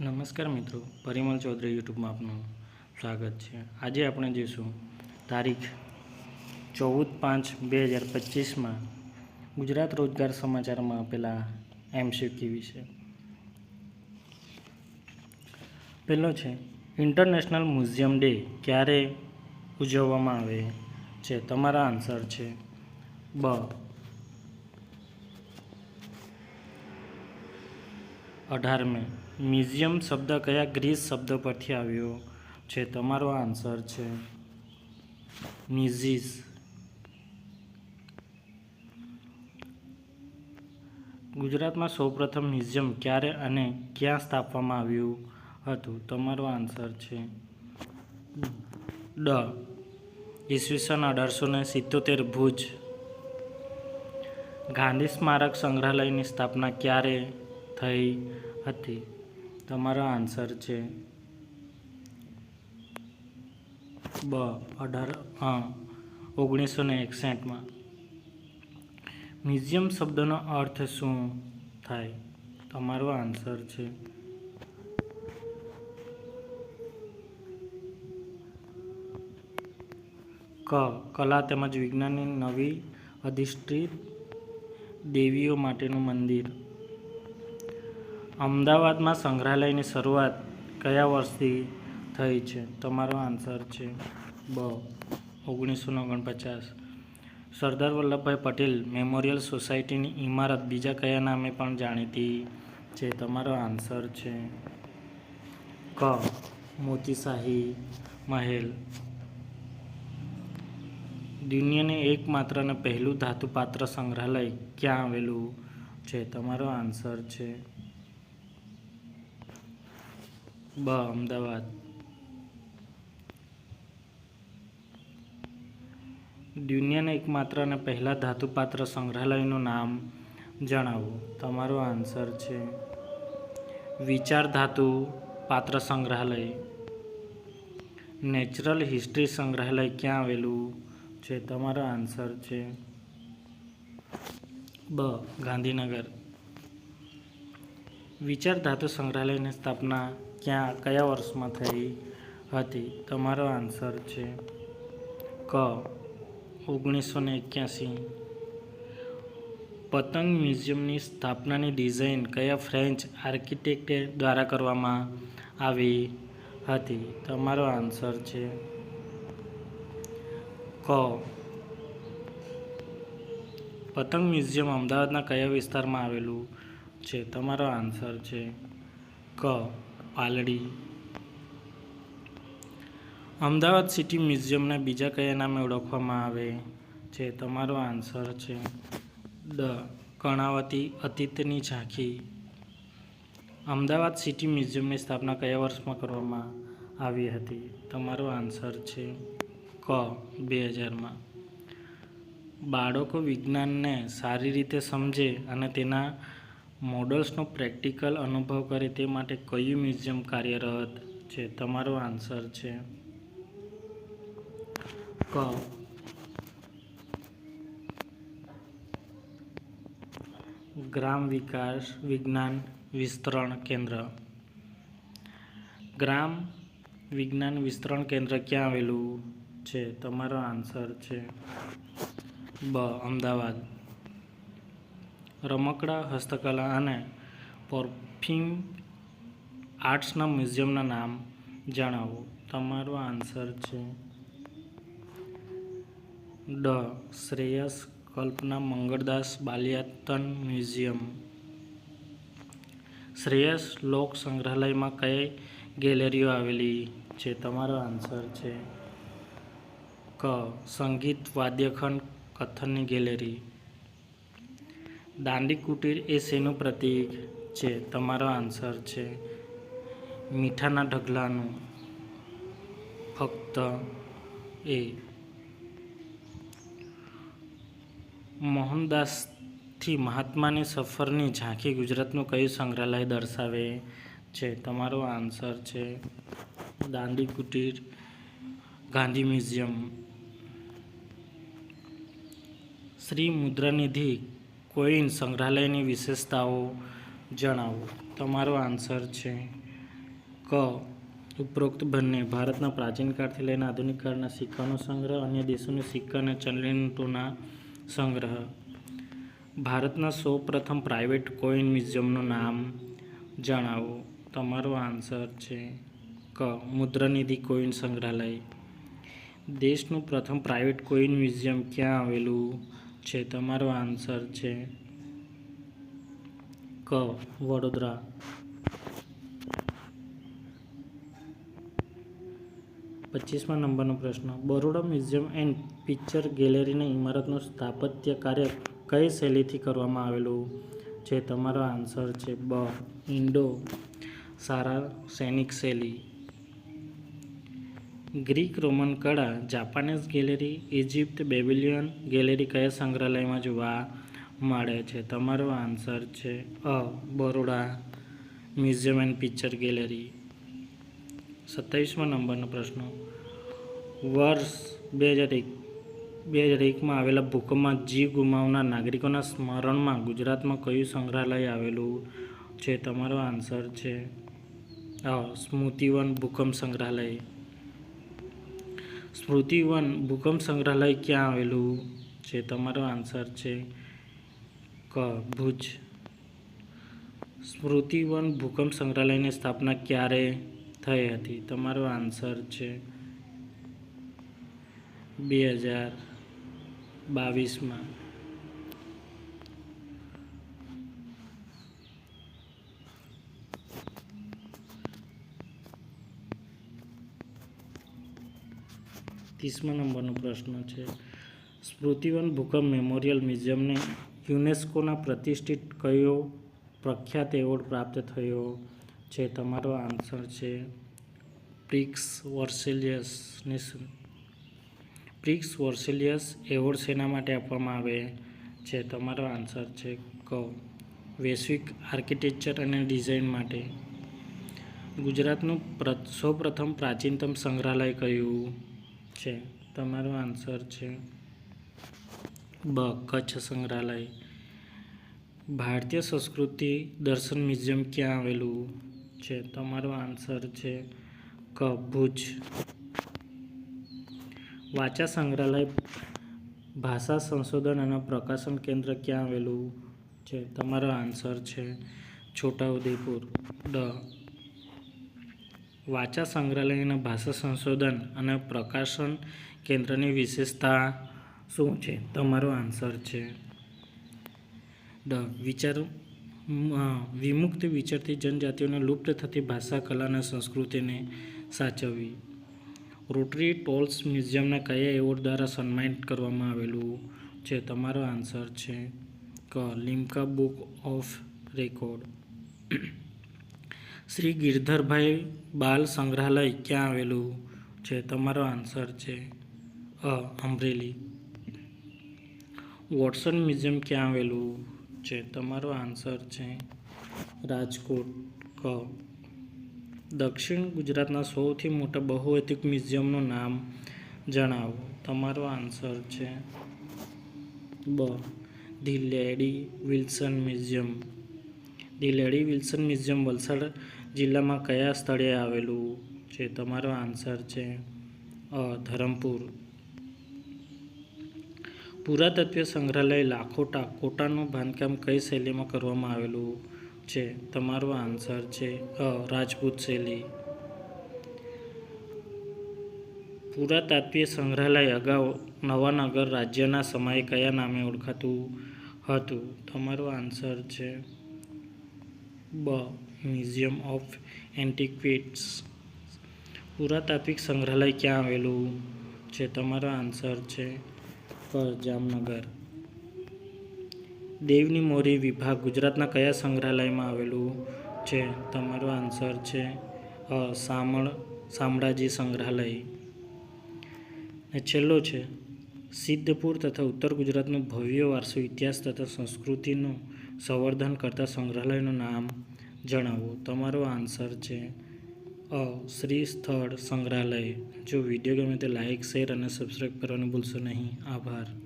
નમસ્કાર મિત્રો, પરિમલ ચૌધરી યુટ્યુબમાં આપનું સ્વાગત છે. આજે આપણે જોઈશું તારીખ ચૌદ પાંચ બે હજાર પચીસમાં ગુજરાત રોજગાર સમાચારમાં આપેલા એમસીક્યુ વિશે. પહેલો છે, ઇન્ટરનેશનલ મ્યુઝિયમ ડે ક્યારે ઉજવવામાં આવે છે? તમારા આન્સર છે, બ. અઢાર મે. મ્યુઝિયમ શબ્દ કયા ગ્રીસ શબ્દ પરથી આવ્યો છે? તમારો આન્સર છે મ્યુઝિસ. ગુજરાતમાં સૌપ્રથમ મ્યુઝિયમ ક્યારે અને ક્યાં સ્થાપવામાં આવ્યું હતું? તમારો આન્સર છે ડ. ઈસવીસન અઢારસો ને સિત્તોતેર ભુજ. ગાંધી સ્મારક સંગ્રહાલયની સ્થાપના ક્યારે થઈ હતી? તમારો આન્સર છે. બ, અઢાર ઓગણીસો ને એકસઠમાં. મ્યુઝિયમ શબ્દનો અર્થ શું થાય? તમારો આન્સર છે. ક, કલા તેમજ વિજ્ઞાનની નવી અધિષ્ઠિત દેવીઓ માટેનું મંદિર. અમદાવાદમાં સંગ્રહાલયની શરૂઆત કયા વર્ષથી થઈ છે? તમારો આન્સર છે બ, ઓગણીસો ઓગણપચાસ. સરદાર વલ્લભભાઈ પટેલ મેમોરિયલ સોસાયટીની ઇમારત બીજા કયા નામે પણ જાણીતી છે? તમારો આન્સર છે ક, મોતીશાહી મહેલ. દુનિયાને એકમાત્ર અને પહેલું ધાતુપાત્ર સંગ્રહાલય ક્યાં આવેલું છે? તમારો આન્સર છે બ, અમદાવાદ. દુનિયાના એકમાત્ર અને પહેલા ધાતુપાત્ર સંગ્રહાલયનું નામ જણાવો. તમારો આન્સર છે વિચાર ધાતુ પાત્ર સંગ્રહાલય. નેચરલ હિસ્ટ્રી સંગ્રહાલય ક્યાં આવેલું છે? તમારો આન્સર છે બ, ગાંધીનગર. વિચાર ધાતુ સંગ્રહાલયની સ્થાપના ક્યાં, કયા વર્ષમાં થઈ હતી? તમારો આન્સર છે ક. ઓગણીસો ને એક્યાસી. પતંગ મ્યુઝિયમની સ્થાપનાની ડિઝાઇન કયા ફ્રેન્ચ આર્કિટેક્ટ દ્વારા કરવામાં આવી હતી? તમારો આન્સર છે ક. પતંગ મ્યુઝિયમ અમદાવાદના કયા વિસ્તારમાં આવેલું છે? તમારો આન્સર છે ક. પાલડી. અમદાવાદ સિટી મ્યુઝિયમને બીજા કયા નામે ઓળખવામાં આવે? છે તમારો આન્સર છે. દ. કર્ણાવતી અતીતની ઝાંખી. અમદાવાદ સિટી મ્યુઝિયમની સ્થાપના કયા વર્ષમાં કરવામાં આવી હતી? તમારો આન્સર છે ક, બે હજારમાં. બાળકો વિજ્ઞાનને સારી રીતે સમજે અને તેના મોડલ્સનો પ્રેક્ટિકલ અનુભવ કરે તે માટે કયું મ્યુઝિયમ કાર્યરત છે? તમારો આન્સર છે. ક. ગ્રામ વિકાસ, વિજ્ઞાન, વિસ્તરણ કેન્દ્ર. ગ્રામ વિજ્ઞાન, વિસ્તરણ કેન્દ્ર ક્યાં આવેલું છે? તમારો આન્સર છે. બ. અમદાવાદ. રમકડા, હસ્તકલા અને પરફ્યુમ આર્ટ્સના મ્યુઝિયમના નામ જણાવો. તમારો આન્સર છે ડ. શ્રેયસ કલ્પના મંગળદાસ બાલિયાતન મ્યુઝિયમ. શ્રેયસ લોક સંગ્રહાલયમાં કઈ ગેલેરીઓ આવેલી છે? તમારો આન્સર છે ક. સંગીત, વાદ્યખંડ, કથનની ગેલેરી. દાંડી કુટીર એ શેનું પ્રતીક છે? તમારો આન્સર છે મીઠાના ઢગલાનું. ફક્ત એ. મોહનદાસથી મહાત્માની સફરની ઝાંખી ગુજરાતનું કયું સંગ્રહાલય દર્શાવે છે? તમારો આન્સર છે દાંડી કુટીર ગાંધી મ્યુઝિયમ. શ્રી મુદ્રાનિધિ કોઈન સંગ્રહાલયની વિશેષતાઓ જણાવો? તમારો આન્સર છે ક. ઉપરોક્ત બંને. ભારતના પ્રાચીન કાળથી લઈને આધુનિક કાળના સિક્કાનો સંગ્રહ, અન્ય દેશોના સિક્કા અને ચલણી સંગ્રહ. ભારતના સૌ પ્રથમ પ્રાઇવેટ કોઈન મ્યુઝિયમનું નામ જણાવો. તમારો આન્સર છે ક. મુદ્રાનિધિ કોઈન સંગ્રહાલય. દેશનું પ્રથમ પ્રાઇવેટ કોઈન મ્યુઝિયમ ક્યાં આવેલું? છે, તમારો આન્સર છે ક, વડોદરા. પચીસમા નંબરનો પ્રશ્ન. બરોડા મ્યુઝિયમ એન્ડ પિક્ચર ગેલેરીની ઇમારતનું સ્થાપત્ય કાર્ય કઈ શૈલીથી કરવામાં આવેલું? છે તમારો આન્સર છે, બ. ઇન્ડો સારા સૈનિક શૈલી. ગ્રીક રોમન કળા Japanese gallery Egypt Babylonian gallery કયા સંગ્રહાલયમાં જોવા મળે છે? તમારો આન્સર છે અ, Baroda museum and picture gallery. સત્તાવીસમા નંબરનો પ્રશ્ન. વર્ષ બે હજાર એક, બે હજાર એકમાં આવેલા ભૂકંપમાં જીવ ગુમાવનાર નાગરિકોના સ્મરણમાં ગુજરાતમાં કયું સંગ્રહાલય આવેલું છે? તમારો આન્સર છે સ્મૃતિવન ભૂકંપ સંગ્રહાલય. સ્મૃતિવન ભૂકંપ સંગ્રહાલય ક્યાં આવેલું? છે તમારો આન્સર છે ક, ભુજ. સ્મૃતિવન ભૂકંપ સંગ્રહાલયની સ્થાપના ક્યારે થઈ હતી? તમારો આન્સર છે બે હજાર બાવીસમાં. ત્રીસમા નંબરનો પ્રશ્ન છે. સ્મૃતિવન ભૂકંપ મેમોરિયલ મ્યુઝિયમને યુનેસ્કોના પ્રતિષ્ઠિત કયો પ્રખ્યાત એવોર્ડ પ્રાપ્ત થયો છે તમારો આન્સર છે Prix Vesalius Prix Vesalius award શેના માટે આપવામાં આવે છે તમારો આન્સર છે ક, વૈશ્વિક આર્કિટેક્ચર અને ડિઝાઇન માટે. ગુજરાતનું પ્ર, સૌપ્રથમ પ્રાચીનતમ સંગ્રહાલય કયું? છે. તમારો આન્સર છે. બ, કચ્છ સંગ્રહાલય. ભારતીય સંસ્કૃતિ દર્શન મ્યુઝિયમ ક્યાં આવેલું છે? તમારો આન્સર છે ક, ભુજ. વાચા સંગ્રહાલય ભાષા સંશોધન અને પ્રકાશન કેન્દ્ર ક્યાં આવેલું છે? તમારો આન્સર છે છોટાઉદેપુર. ડ વાચા સંગ્રહાલયના ભાષા સંશોધન અને પ્રકાશન કેન્દ્રની વિશેષતા શું છે? તમારો આન્સર છે. ડ. વિચાર વિમુક્ત વિચારતી જનજાતિઓને લુપ્ત થતી ભાષા, કલા અને સંસ્કૃતિને સાચવવી. રોટરી ટોલ્સ મ્યુઝિયમને કયા એવોર્ડ દ્વારા સન્માનિત કરવામાં આવેલું છે? તમારો આન્સર છે ક. Limca book of record. Shri Girdharbhai બાલ સંગ્રહાલય ક્યાં આવેલું છે? તમારો આન્સર છે અ, અમરેલી. વોટસન મ્યુઝિયમ ક્યાં આવેલું છે? તમારો આન્સર છે રાજકોટ. ક. દક્ષિણ ગુજરાતના સૌથી મોટા બહુવૈતિક મ્યુઝિયમનું નામ જણાવો. તમારો આન્સર છે બ. The lady Wilson museum. The lady Wilson museum Valsad જિલ્લામાં કયા સ્થળે આવેલું છે? તમારો આન્સર છે ધરમપુર. પુરાતત્વીય સંગ્રહાલય લાખોટા કોટાનું બાંધકામ કઈ શૈલીમાં કરવામાં આવેલું છે? તમારો આન્સર છે રાજપૂત શૈલી. પુરાતાત્વીય સંગ્રહાલય અગાઉ નવાનગર રાજ્યના સમયે કયા નામે ઓળખાતું હતું? તમારો આન્સર છે બ મ્યુઝિયમ ઓફ એન્ટિક્વિટ્સ પુરાતાત્વિક સંગ્રહાલય ક્યાં આવેલું છે? તમારો આન્સર છે પર જામનગર. દેવની મોરી વિભાગ ગુજરાતના કયા સંગ્રહાલયમાં આવેલું છે? તમારો આન્સર છે સામળ શામળ શામળાજી સંગ્રહાલય. ને છેલ્લો છે, સિદ્ધપુર તથા ઉત્તર ગુજરાતનો ભવ્ય વારસો ઇતિહાસ તથા સંસ્કૃતિનું સંવર્ધન કરતા સંગ્રહાલયનું નામ જણાવો. તમારો આન્સર છે અ, શ્રી સ્થળ સંગ્રહાલય. જો વીડિયો ગમે તે લાઇક શેર અને સબસ્ક્રાઈબ કરવાનું ભૂલશો નહીં. આભાર.